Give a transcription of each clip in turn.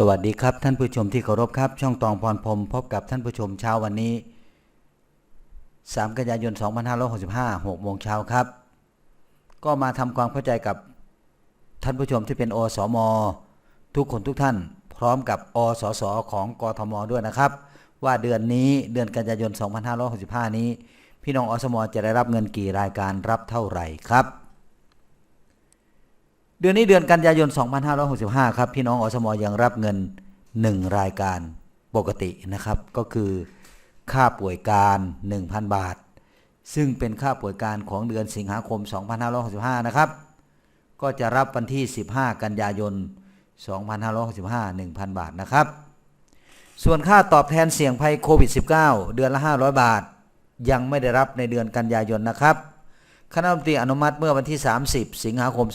สวัสดีครับท่านผู้ชมที่เคารพครับช่องตองพรพรมพบกับท่านผู้ชมเช้าวันนี้ 3 กันยายน 2565 6โมงเช้าครับ ก็มาทำความเข้าใจกับท่านผู้ชมที่เป็นอสม ทุกคนทุกท่าน พร้อมกับอสสของกทมด้วยนะครับ ว่าเดือนนี้เดือนกันยายน 2565 นี้ พี่น้องอสมจะได้รับเงินกี่รายการรับเท่าไหร่ครับ เดือนนี้เดือนกันยายน 2565 ครับพี่น้องอสมอยังรับเงิน 1 รายการปกตินะครับ ก็คือค่าป่วยการ 1,000 บาท ซึ่งเป็นค่าป่วยการของเดือนสิงหาคม 2565 นะครับ ก็จะรับวันที่ 15 กันยายน 2565 1,000 บาทนะครับ ส่วนค่าตอบแทนเสี่ยงภัยโควิด -19 เดือนละ 500 บาท ยังไม่ได้รับในเดือนกันยายนนะครับ คณะรัฐมนตรีอนุมัติเมื่อวันที่ 30 สิงหาคม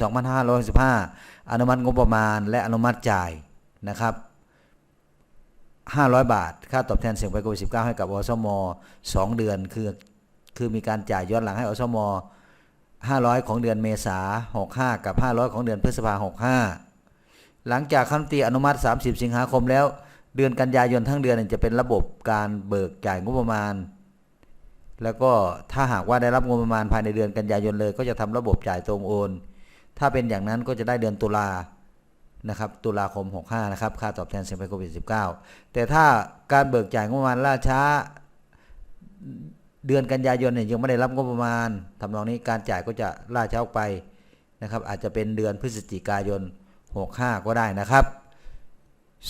2565อนุมัติงบประมาณ และอนุมัติจ่ายนะครับ 500 บาท ค่าตอบแทนเสี่ยงภัยโควิด -19 ให้กับอสม 2 เดือนคือคือมีการจ่ายย้อนหลังให้อสม 500 ของเดือนเมษา65 กับ 500 ของเดือนพฤษภา65 หลังจากคณะรัฐมนตรีอนุมัติ 30 สิงหาคมแล้ว เดือนกันยายนทั้งเดือนจะเป็นระบบการเบิกจ่ายงบประมาณ แล้วก็ถ้าหากว่าได้รับงบประมาณภายในเดือนกันยายนเลย ก็จะทำระบบจ่ายตรงโอน ถ้าเป็นอย่างนั้นก็จะได้เดือนตุลานะครับตุลาคม 65 นะครับ ค่าตอบแทนเสี่ยงภัยโควิด -19 แต่ถ้าการเบิกจ่ายงบประมาณล่าช้า เดือนกันยายนเนี่ยยังไม่ได้รับงบประมาณทำนองนี้การจ่ายก็จะล่าช้าออกไปนะครับ อาจจะเป็นเดือนพฤศจิกายน 65 ก็ได้นะครับ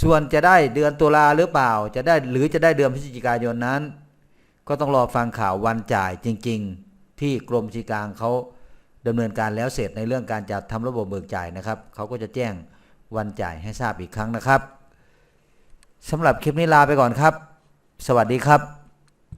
ส่วนจะได้เดือนตุลาหรือเปล่า จะได้หรือจะได้เดือนพฤศจิกายนนั้น ก็ต้องรอฟังข่าววันจ่ายจริง ๆ ที่กรมชีกลางเขาดำเนินการแล้วเสร็จในเรื่องการจัดทำระบบเบิกจ่ายนะครับเขาก็จะแจ้งวันจ่ายให้ทราบอีกครั้งนะครับสำหรับคลิปนี้ลาไปก่อนครับ สวัสดีครับ